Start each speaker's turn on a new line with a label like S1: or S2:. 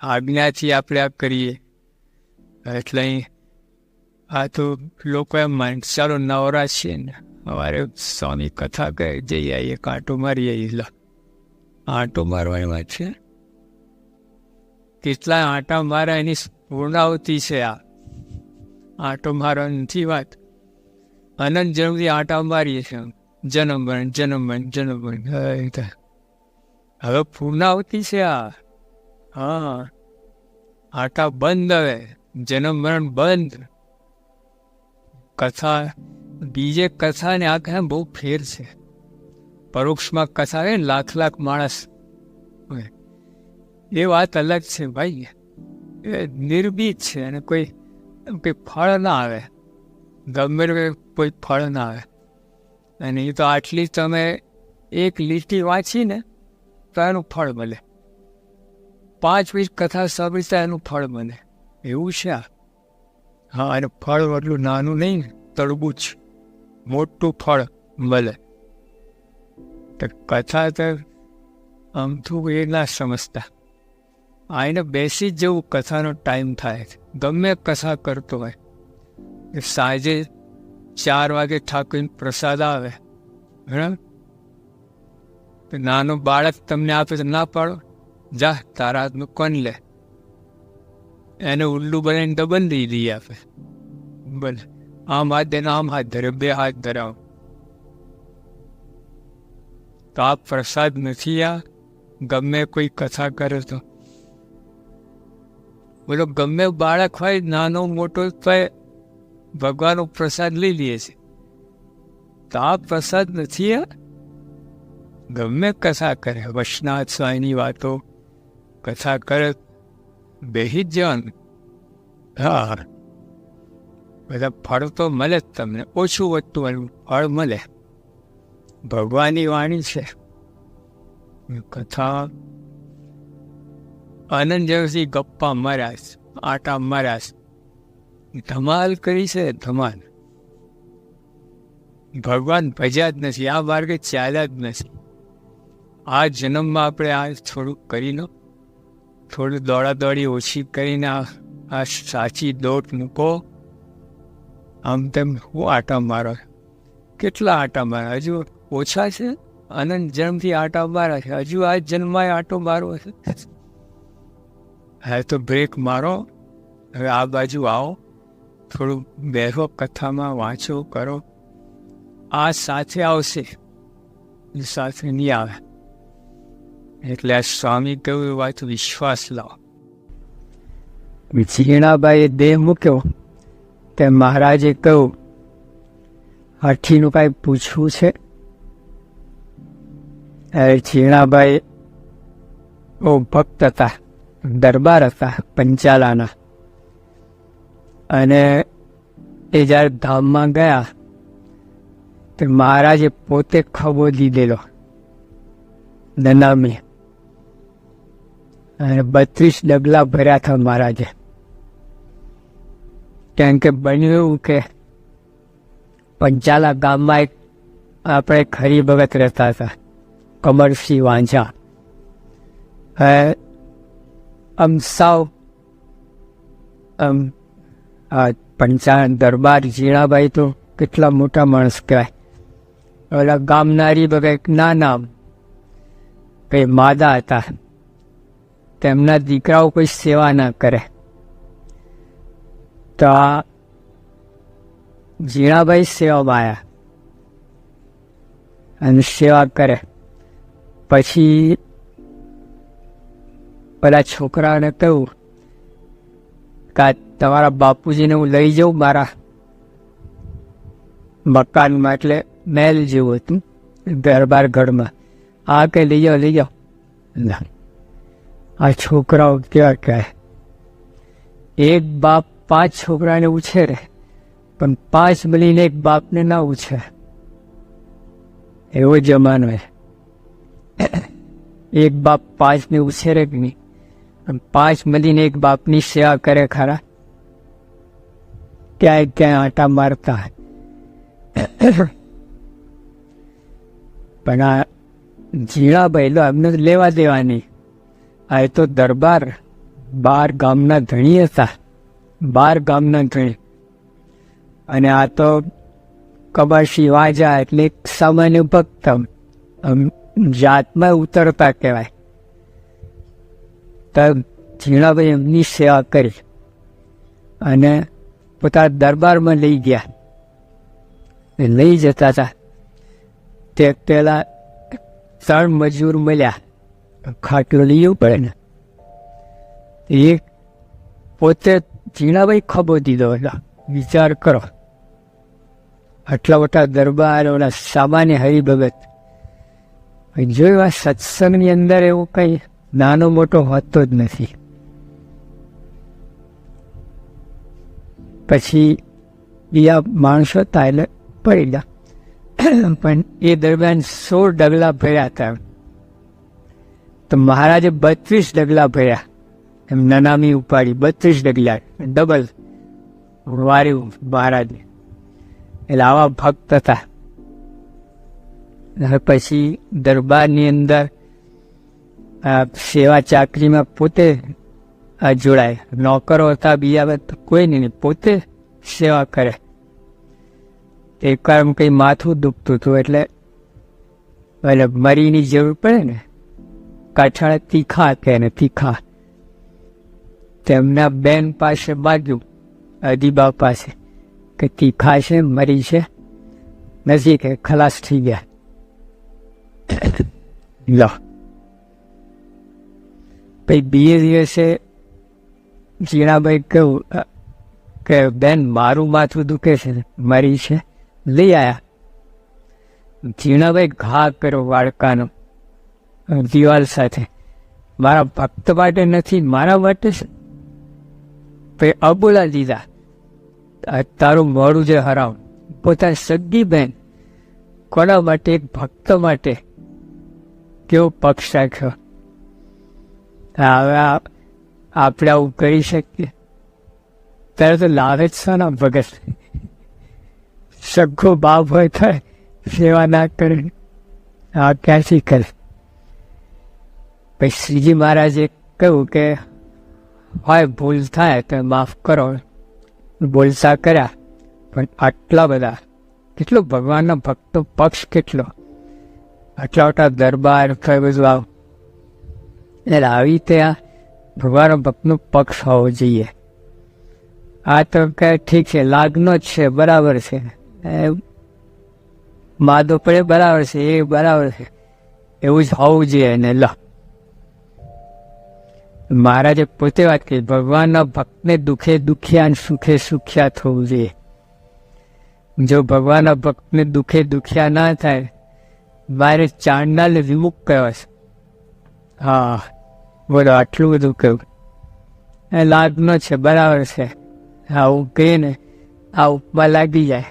S1: આજ્ઞાથી આપણે આ કરીએ. એટલે આ તો લોકો એમ માને ચાલો નવરા છે ને. અમારે સ્વામી કથા કહે જઈ આવીએ કાંટો મારી આવીએ આંટો મારવાની વાત છે. કેટલા આંટા મારા એની પૂર્ણાવતી છે આ. આંટો મારવાની નથી વાત. અનંત જન્મથી આંટા મારીએ છીએ જન્મ બન જન્મ બન જન્મ બન હવે પૂર્ણાવતી છે આ. હા. આટા બંધ હવે. જન્મ મરણ બંધ. કથા, બીજે કથા ને આ કથા બહુ ફેર છે. પરોક્ષમાં કથા ને લાખ લાખ માણસ. એ વાત અલગ છે ભાઈ. એ નિર્ભીત છે અને કોઈ કોઈ ફળ ના આવે. ગમે કોઈ ફળ ના આવે. અને એ તો આટલી તમે એક લીટી વાંચી ને તો એનું ફળ મળે. પાંચ વીસ કથા સાંભળતા એનું ફળ બને એવું છે હા અને ફળ એટલું નાનું નહીં, તરબૂચ. મોટું ફળ મળે. તો કથા તો આમ થું એ ના સમજતા. આ એને બેસી જ જવું કથાનો ટાઈમ થાય. ગમે કથા કરતો હોય. એ સાંજે ચાર વાગે ઠાકોર પ્રસાદ આવે. બરાબર? નાનું બાળક તમને આપે તો ના પાડો. જા, તારા હાથનું કોણ લે. એને ઉલ્લુ બનાવીને તો બંધી દઈ આપે. બોલે આમ હાથ દે આમ હાથ ધરે બે હાથ ધરાવ. તો આ પ્રસાદ નથી આ? ગમે કોઈ કથા કરે તો. બોલો, ગમે બાળક હોય, નાનો, મોટો થાય ભગવાનનો પ્રસાદ લઈ લઈએ છે. તો આ પ્રસાદ નથી આ? ગમે કથા કરે વૈષ્ણવ સ્વામીની વાતો. કથા કરે બેહી જ જવાનું. હા. બધા ફળ તો મળે જ તમને ઓછું વધતું એનું ફળ મળે. ભગવાનની વાણી છે. કથા આનંદ જેવી ગપ્પા માર્યા આટા માર્યા. ધમાલ કરી છે ધમાલ. ભગવાન ભજ્યા જ નથી આ માર્ગે ચાલ્યા જ નથી. આ જન્મમાં આપણે આ થોડુંક કરી લો. થોડું દોડા દોડી ઓછી કરીને આ સાચી દોટ મૂકો. આમ તેમ હું આટા મારો. કેટલા આટા મારા? હજુ ઓછા છે? અનંત જન્મથી આટા મારા છે. હજુ આ જન્મમાં આટો મારવો છે. હા તો બ્રેક મારો. હવે આ બાજુ આવો. થોડું બેહો, કથામાં વાંચો, કરો. આ સાથે આવશે. સાથે નહીં આવે. એટલે આ સ્વામી કહ્યું એ વાત વિશ્વાસ લાવો. ઝીણાબાઈએ દેહ મૂક્યો તે મહારાજે કહ્યું હઠીનું કાંઈ પૂછવું છે? ઝીણાબાઈ બહુ ભક્ત હતા, દરબાર હતા પંચાલાના. અને એ જ્યારે ધામમાં ગયા, તો મહારાજે પોતે ખબો દીધેલો નનામી અને બત્રીસ ડગલા ભર્યા હતા મહારાજે. કેમ કે બન્યું એવું કે પંચાલા ગામમાં એક આપણે ખરી ભગત રહેતા હતા કમરસિંહ વાંઝા. આમ સાવ, આમ, આ પંચા દરબાર જીણાભાઈ તો કેટલા મોટા માણસ કહેવાય. ઓલા ગામનારી બગા ના નામ, કઈ માદા હતા. તેમના દીકરાઓ કોઈ સેવા ના કરે. તો આ ઝીણાભાઈ સેવા આવ્યા અને સેવા કરે. પછી પેલા છોકરાને કહ્યું કે તમારા બાપુજીને હું લઈ જાઉં મારા મકાનમાં, એટલે મહેલ જેવું હતું દરબાર ગઢમાં આ કે લઈ જાઓ લઈ જાઓ. આ છોકરાઓ ક્યાં કહે? એક બાપ પાંચ છોકરાને ઉછેરે પણ પાંચ મળીને એક બાપને ના ઉછેરે એવો જમાનો છે. એક બાપ પાંચને ઉછેરે કે નહીં? પણ પાંચ મળીને એક બાપની સેવા કરે ખરા? ક્યાંય ક્યાંય આટા મારતા પણ આ ઝીણા લો, એમને લેવા દેવાની આ તો દરબાર બાર ગામના ધણી હતા. બાર ગામના ધણી. અને આ તો કબાશી વાજા એટલે સામાન્ય ભક્ત જાતમાં ઉતરતા કહેવાય. તો ઝીણાભાઈ એમની સેવા કરી અને પોતાના દરબારમાં લઈ ગયા. લઈ જતા હતા. તે પેલા ત્રણ મજૂર મળ્યા. ખાટલો લઈ પડે ને. એ પોતે ઝીણાભાઈ ખબો દીધો એટલે વિચાર કરો. આટલા મોટા દરબાર ઓલા સામાન્ય હરિભગત. જોયું આ સત્સંગની અંદર એવું કંઈ નાનો મોટો હોતો જ નથી. પછી બીજા માણસો હતા એટલે પડી ગયા. પણ એ દરમિયાન સોળ ડગલા ભર્યા હતા. તો મહારાજે બત્રીસ ડગલા ભર્યા. એમ નનામી ઉપાડી બત્રીસ ડગલા ડબલ વાર્યું મહારાજે. એટલે આવા ભક્ત હતા. પછી દરબારની અંદર સેવા ચાકરીમાં પોતે જોડાય. નોકરો હતા, બીજા બધા કોઈ નહીં પોતે સેવા કરે. એકવાર કંઈ માથું દુખતું હતું, એટલે એટલે મરીની જરૂર પડે ને. કાઠાળા તીખા કે ને તીખા. તેમના બેન પાસે બાજુ અદીબા પાસે, કે તીખા છે, મરી છે, નજીક ખલાસ થઈ ગયા. લો. પછી બીજે દિવસે જીણાભાઈ કહ્યું કે બેન, મારું માથું દુખે છે, મરી છે, લઈ આયા. જીણાભાઈ ઘા કર્યો વાડકાનો. દિવાલ સાથે. મારા ભક્ત માટે નથી, મારા માટે છે. અબોલા દીધા તારું મોડું જે હરાવ. પોતા સગી બેન. કોના માટે? એક ભક્ત માટે. કેવો પક્ષ રાખ્યો. હવે આપણે આવું કરી શકીએ. ત્યારે તો લાવે જ છે ના ભગત. સગો બાપ હોય થાય સેવા ના કરે. આ ક્યાંથી કરે? પછી શ્રીજી મહારાજે કહ્યું કે હોય ભૂલ થાય તો માફ કરો. બોલસા કર્યા, પણ આટલા બધા કેટલો ભગવાનના ભક્તો પક્ષ કેટલો? આટલા મોટા દરબાર કઈ બધું આવ. એટલે આવી આ ભગવાનનો ભક્તનો પક્ષ હોવો જોઈએ. આ તો કે ઠીક છે, લાગનો જ છે, બરાબર છે. માદો પડે બરાબર છે, એ બરાબર છે. એવું જ હોવું જોઈએ ને લો. મહારાજે પોતે વાત કરી ભગવાનના ભક્તને દુખે દુખ્યા અને સુખે સુખ્યા થવું જોઈએ. જો ભગવાનના ભક્તને દુખે દુખ્યા ના થાય, મારે ચાંડાલ વિમુખ કહેવાય છે? હા, બોલો, આટલું બધું કહ્યું એ લાગનો છે, બરાબર છે. હા કહીએ ને આ ઉપમા લાગી જાય.